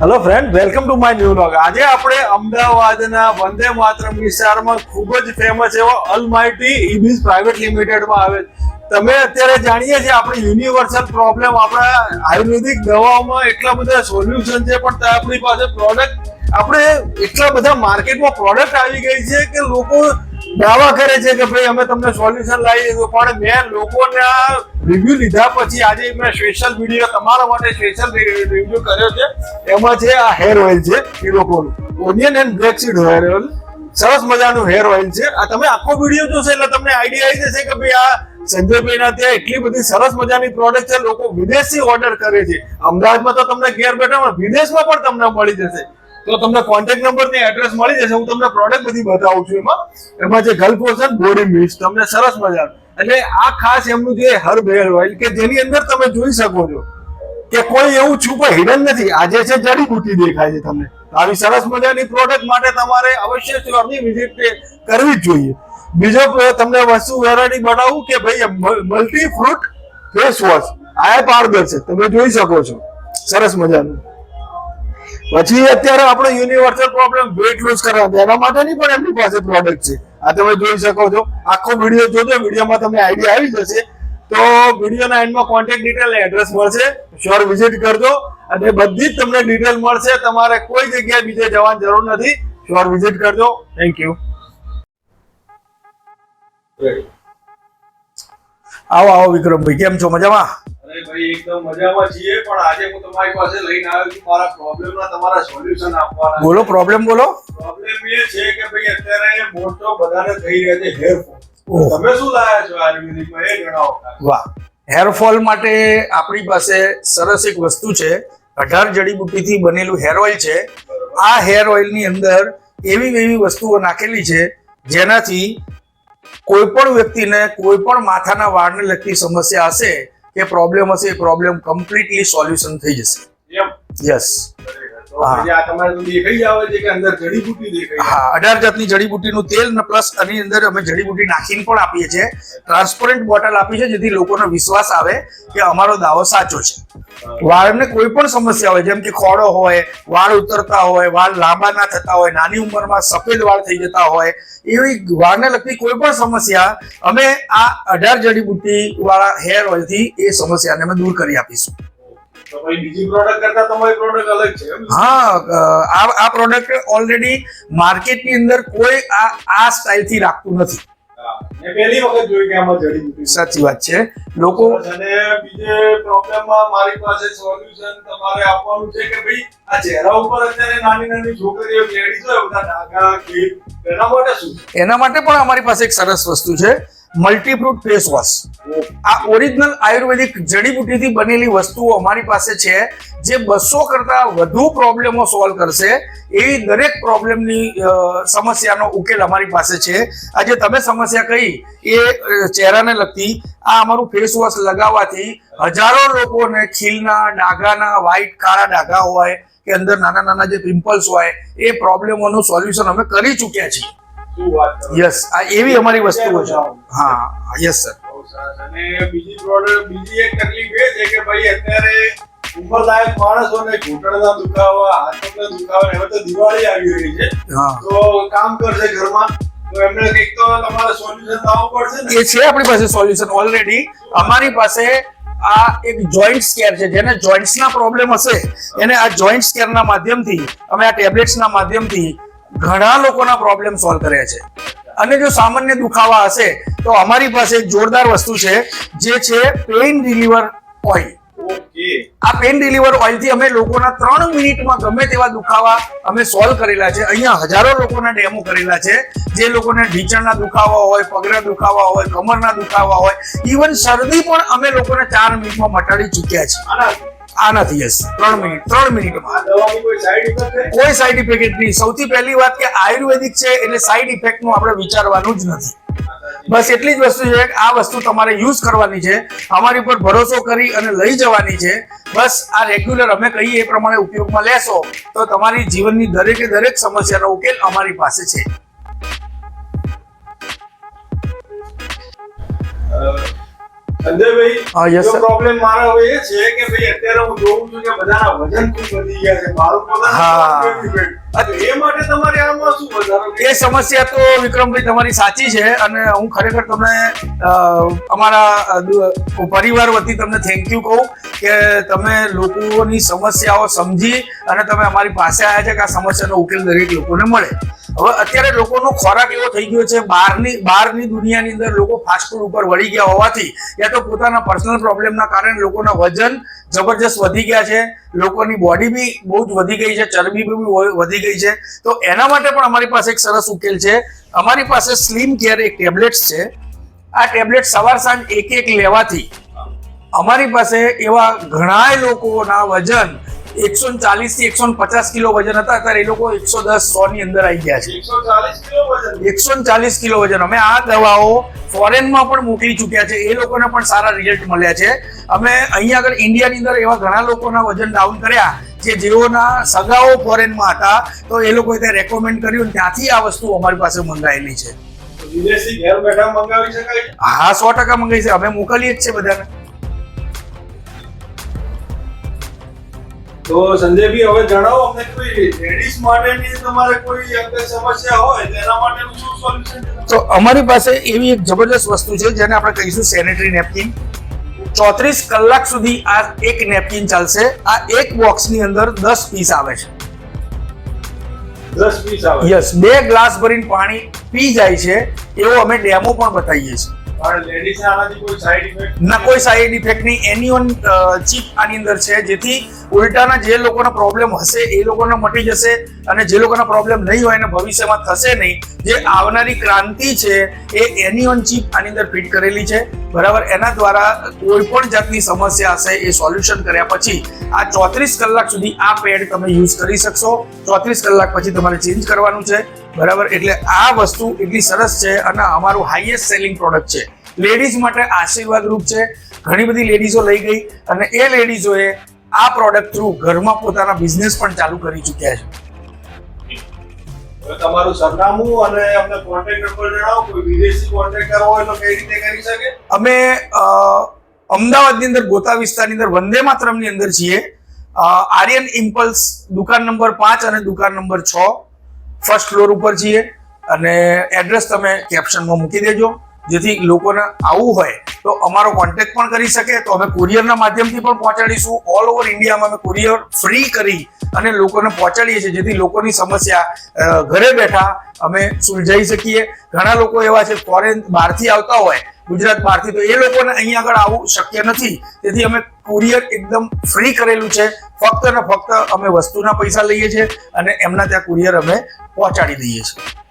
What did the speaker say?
Hello friend welcome to my new vlog આજે આપણે અમદાવાદના વંદે માતરમ વિસ્તારમાં ખૂબ જ ફેમસ એવો અલમાઇટી ઇબીઝ પ્રાઇવેટ લિમિટેડમાં આવે તમે અત્યારે જાણીએ છીએ આપણે યુનિવર્સલ પ્રોબ્લેમ આપણા આયુર્વેદિક દવાઓમાં એટલા બધા સોલ્યુશન છે, પણ આપણી પાસે પ્રોડક્ટ આપણે એટલા બધા માર્કેટમાં પ્રોડક્ટ આવી ગઈ છે કે લોકો દાવા કરે છે કે ભાઈ અમે તમને સોલ્યુશન લાવી દઈશું પણ મેં લોકોના રિવ્યુ લીધા પછી આજે મેં સ્પેશિયલ વીડિયો તમારા માટે સ્પેશિયલ રિવ્યુ કર્યો છે. એમાં છે આ હેર ઓઇલ છે એ લોકોનું. Onion and black seed hair oil સરસ મજાનું હેર ઓઇલ છે. આ તમે આખો વીડિયો જોશો એટલે તમને આઈડિયા આવી જશે કે ભાઈ આ સંજયભાઈના ત્યાં એટલી બધી સરસ મજાની પ્રોડક્ટ છે લોકો વિદેશથી ઓર્ડર કરે છે. અમદાવાદમાં તો તમને ઘેર બેઠા વિદેશમાં પણ તમને મળી જશે. તો તમને કોન્ટેક્ટ નંબર ને એડ્રેસ મળી જશે. હું તમને પ્રોડક્ટ બધી બતાવું છું એમાં. એમાં છે ગલ્ફ ઓશન બોડી મિક્સ તમને સરસ મજાનું. એટલે આ ખાસ એમનું જે હર્બ હેર ઓઇલ કે જેની અંદર તમે જોઈ શકો છો કે કોઈ એવું છુપા હિડન નથી. આજે છે જડીબુટી દેખાય છે તમને. આવી સરસ મજાની પ્રોડક્ટ માટે તમારે અવશ્ય સ્ટોરની વિઝિટ કરવી જ જોઈએ. બીજો તમને વસ્તુ વેરાયટી બતાવું કે ભાઈ મલ્ટી ફ્રૂટ ફેસ વોશ આ પારદર્શક તમે જોઈ શકો છો. સરસ મજાનું. પછી અત્યારે આપણે યુનિવર્સલ પ્રોબ્લેમ વેટ લૂઝ કરવા. એના માટેની પણ એમની પાસે પ્રોડક્ટ છે. આ તમે જોઈ શકો છો. આખો વીડિયો જોજો વિડીયોમાં તમને આઈડિયા આવી જશે. તો વિડીયોના એન્ડમાં કોન્ટેક્ટ ડિટેલ એડ્રેસ મળશે. શ્યોર વિઝિટ કરજો. અને બધી જ તમને ડિટેલ મળશે. તમારે કોઈ જગ્યાએ બીજે જવાની જરૂર નથી. શ્યોર વિઝિટ કરજો. થેન્ક યુ આવો આવો વિક્રમભાઈ. કેમ છો? મજામાં? અરે ભાઈ એકદમ મજામાં છીએ. પણ આજે હું તમારી પાસે લઈને આવ્યો છું. મારા પ્રોબ્લેમના તમારા સોલ્યુશન આપવાના બોલો પ્રોબ્લેમ બોલો. પ્રોબ્લેમ એ છે કે ભાઈ અત્યારે મોટો બધાને થઈ રહ્યા છે હેર ફોલ તમે શું લાયા છો આયુર્વેદિકમાં એ જણાવો વાહ. હેરફોલ માટે આપણી પાસે સરસ એક વસ્તુ છે. અઢાર જડીબુટ્ટીથી બનેલું હેર ઓઇલ છે. આ હેર ઓઇલની અંદર એવી એવી વસ્તુઓ નાખેલી છે જેનાથી કોઈ પણ વ્યક્તિને કોઈ પણ માથાના વાળને લગતી સમસ્યા હશે કે પ્રોબ્લેમ હશે એ પ્રોબ્લેમ કમ્પ્લીટલી સોલ્યુશન થઈ જશે. યસ હા અઢાર જાતની જડીબુટ્ટીનું તેલ પ્લસ આની અંદર અમે જડીબુટ્ટી નાખીને પણ આપીએ છીએ. ટ્રાન્સપરન્ટ બોટલ આપી છે જેથી લોકોનો વિશ્વાસ આવે કે અમારો દાવો સાચો છે. વાળને કોઈ પણ સમસ્યા હોય જેમ કે ખોડો હોય વાળ ઉતરતા હોય વાળ લાંબા ના થતા હોય નાની ઉંમરમાં સફેદ વાળ થઈ જતા હોય એવી વાળને લગતી કોઈ પણ સમસ્યા અમે આ અઢાર જડીબુટ્ટી વાળા હેર ઓઇલથી એ સમસ્યાને અમે દૂર કરી આપીશું. હા આ આ પ્રોડક્ટ ઓલરેડી માર્કેટની અંદર કોઈ આ આ સ્ટાઇલથી રાખતું નથી. મેં પહેલી વખત જોયું કે આમાં જડીબુટ્ટી સાચી વાત છે. લોકો અને બીજે પ્રોબ્લેમમાં મારી પાસે સોલ્યુશન તમારે આપવાનું છે કે ભાઈ આ ચહેરા ઉપર અત્યારે નાની નાની છોકરીઓ લેડીઝ બધા ડાઘા ખીલ એના માટે શું? એના માટે પણ અમારી પાસે એક સરસ વસ્તુ છે. મલ્ટીફ્રૂટ ફેસ વોશ આ ઓરિજિનલ આયુર્વેદિક જડીબુટ્ટીથી બનેલી વસ્તુઓ અમારી પાસે છે, જે બસો કરતા વધુ પ્રોબ્લેમો સોલ્વ કરશે. એવી દરેક પ્રોબ્લેમની સમસ્યાનો ઉકેલ અમારી પાસે છે. આજે તમે સમસ્યા કહી એ ચહેરાને લગતી આ અમારું ફેસ વોશ લગાવવાથી હજારો લોકોને ખીલના, ડાઘાના વ્હાઈટ કાળા ડાઘા હોય કે અંદર નાના નાના જે પિમ્પલ્સ હોય, એ પ્રોબ્લેમોનું સોલ્યુશન અમે કરી ચૂક્યા છીએ. યસ આ એવી અમારી વસ્તુઓ છે. હા યસ સર. અને બીજી પ્રોડક્ટ બીજી એક તકલીફ એ છે કે ભાઈ અત્યારે ઉંમરલાયક માણસોને ઘૂંટણના દુખાવા હાથોના દુખાવા હવે તો દિવાળી આવી રહી છે. તો કામ કરશે ઘરમાં. તો એમને કંઈક તો તમારે સોલ્યુશન લાવવું પડશે ને. એ છે આપણી પાસે સોલ્યુશન ઓલરેડી અમારી પાસે આ એક જોઈન્ટ કેર છે જેને જોઈન્ટ્સના પ્રોબ્લેમ હશે. એને આ જોઈન્ટ કેરના માધ્યમથી અમે આ ટેબ્લેટ્સના માધ્યમથી ઘણા લોકોના પ્રોબ્લેમ સોલ્વ કરે છે. અને જો સામાન્ય દુખાવા હશે તો અમારી પાસે એક જોરદાર વસ્તુ છે જે છે પેઇન રિલીવર ઓઇલ આ પેન રિલીવર ઓઇલથી અમે લોકોના ત્રણ મિનિટમાં ગમે તેવા દુખાવા અમે સોલ્વ કરેલા છે. અહીંયા હજારો લોકોના ડેમો કરેલા છે જે લોકોને ઢીંચણના દુખાવા હોય પગના દુખાવા હોય કમરના દુખાવા હોય ઇવન શરદી પણ અમે લોકોને ચાર મિનિટમાં મટાડી ચૂક્યા છે. આનાથી યસ. ત્રણ મિનિટ, ત્રણ મિનિટમાં કોઈ સાઈડ ઇફેક્ટ નહીં. સૌથી પહેલી વાત કે આયુર્વેદિક છે એટલે સાઈડ ઇફેક્ટનું આપણે વિચારવાનું જ નથી. બસ એટલી જ વસ્તુ છે, આ વસ્તુ તમારે યુઝ કરવાની છે. અમારી પર ભરોસો કરી અને લઈ જવાની છે. બસ આ રેગ્યુલર અમે કહીએ એ પ્રમાણે ઉપયોગમાં લેશો તો તમારી જીવનની દરેકે દરેક સમસ્યાનો ઉકેલ અમારી પાસે છે. સંજયભાઈ હા, yes, પ્રોબ્લેમ મારો એ છે કે ભાઈ અત્યારે હું જોઉં છું કે બધાના વજન ખૂબ વધી ગયા છે મારું પોતાનું હા. એ માટે તમારે આમાં શું વધારો એ સમસ્યા તો વિક્રમભાઈ તમારી સાચી છે અને હું ખરેખર તમને અમારા પરિવાર વતી તમને થેન્ક યુ કહું કે તમે લોકોની સમસ્યાઓ સમજી અને તમે અમારી પાસે આવ્યા છે કે આ સમસ્યાનો ઉકેલ દરેક લોકોને મળે. હવે અત્યારે લોકોનો ખોરાક એવો થઈ ગયો છે, બહારની બહારની દુનિયાની અંદર લોકો ફાસ્ટ ફૂડ ઉપર વળી ગયા હોવાથી યા તો પોતાના પર્સનલ પ્રોબ્લેમના કારણે લોકોના વજન જબરજસ્ત વધી ગયા છે, લોકોની બોડી બી બહુ જ વધી ગઈ છે, ચરબી બી વધી ગઈ છે. તો એના માટે પણ અમારી પાસે એક સરસ ઉકેલ છે. અમારી પાસે સ્લિમ કેર એક ટેબ્લેટ્સ છે. આ ટેબ્લેટ સવાર સાંજ એક એક લેવાથી અમારી પાસે એવા ઘણા લોકોના વજન એકસો ચાલીસથી એકસો પચાસ કિલો વજન હતા અત્યારે એ લોકો એકસો દસ સો ની અંદર આવી ગયા છે. એકસો ચાલીસ કિલો વજન? ચાલીસ કિલો વજન. અમે આ દવાઓ ફોરેનમાં પણ મોકલી ચૂક્યા છે એ લોકોને પણ સારા રિઝલ્ટ મળ્યા છે. અમે અહીંયા આગળ ઇન્ડિયાની અંદર એવા ઘણા લોકોના વજન ડાઉન કર્યા કે જેઓના સગાઓ ફોરેનમાં હતા તો એ લોકોએ ત્યાં રેકમેન્ડ કર્યું ત્યાંથી આ વસ્તુ અમારી પાસે મંગાવેલી છે. હા સો ટકા મંગાવી છે. અમે મોકલીએ જ છે બધાને. તો સંજયભાઈ હવે જણાવો અમને કોઈ લેડીઝ માટેની તમારે કોઈ સમસ્યા હોય તેના માટે માટેનું શું સોલ્યુશન તો અમારી પાસે એવી એક જબરદસ્ત વસ્તુ છે જેને આપણે કહીશું સેનેટરી નેપકિન ચોત્રીસ કલાક સુધી આ એક નેપકિન ચાલશે. આ એક બોક્સની અંદર દસ પીસ આવે છે. દસ પીસ આવે યસ બે ગ્લાસ ભરીને પાણી પી જાય છે એવો અમે ડેમો પણ બતાવીએ છીએ. ના કોઈ સાઈડ ઇફેક્ટ નહીં. એની ઓન ચીપ આની અંદર છે, જેથી ઉલટાના જે લોકોના પ્રોબ્લેમ હશે, એ લોકોને મટી જશે અને જે લોકોના પ્રોબ્લેમ નહીં હોય એને ભવિષ્યમાં થશે નહીં. જે આવનારી ક્રાંતિ છે, એ એની ઓન ચીપ આની અંદર ફિટ કરેલી છે. બરાબર? એના દ્વારા કોઈ પણ જાતની સમસ્યા હશે, એ સોલ્યુશન કર્યા પછી આ ચોત્રીસ કલાક સુધી આ પેડ તમે યુઝ કરી શકશો. ચોત્રીસ કલાક પછી તમારે ચેન્જ કરવાનું છે. બરાબર? એટલે આ વસ્તુ એટલી સરસ છે અને અમારું હાઈએસ્ટ સેલિંગ પ્રોડક્ટ છે. લેડીઝ માટે આશીર્વાદ રૂપ છે. ઘણી બધી લેડીઝો લઈ ગઈ અને એ લેડીઝોએ આ પ્રોડક્ટ થ્રુ ઘરમાં પોતાના બિઝનેસ પણ ચાલુ કરી ચૂક્યા છે. તમારું સરનામું અને અમને કોન્ટેક્ટ નંબર જણાવો કોઈ વિદેશી કોન્ટેક્ટ હોય તો કઈ રીતે કરી શકે? અમે અમદાવાદની અંદર ગોતા વિસ્તારની અંદર વંદે માતરમની અંદર છીએ. આર્યન ઇમ્પલ્સ દુકાન નંબર પાંચ અને દુકાન નંબર છ. ફર્સ્ટ ફ્લોર ઉપર છીએ અને એડ્રેસ તમે કેપ્શનમાં મૂકી દેજો. જેથી લોકોને આવવું હોય તો અમારો કોન્ટેક્ટ પણ કરી શકે. તો અમે કુરિયરના માધ્યમથી પણ પહોંચાડીશું. ઓલ ઓવર ઇન્ડિયામાં અમે કુરિયર ફ્રી કરી અને લોકોને પહોંચાડીએ છીએ. જેથી લોકોની સમસ્યા ઘરે બેઠા અમે સુલઝાઈ શકીએ. ઘણા લોકો એવા છે ફોરેન બહારથી આવતા હોય ગુજરાત બહારથી, તો એ લોકોને અહીંયા આગળ આવવું શક્ય નથી. તેથી અમે કુરિયર એકદમ ફ્રી કરેલું છે. ફક્ત ને ફક્ત અમે વસ્તુના પૈસા લઈએ છીએ અને એમના ત્યાં કુરિયર અમે પહોંચાડી દઈએ છીએ.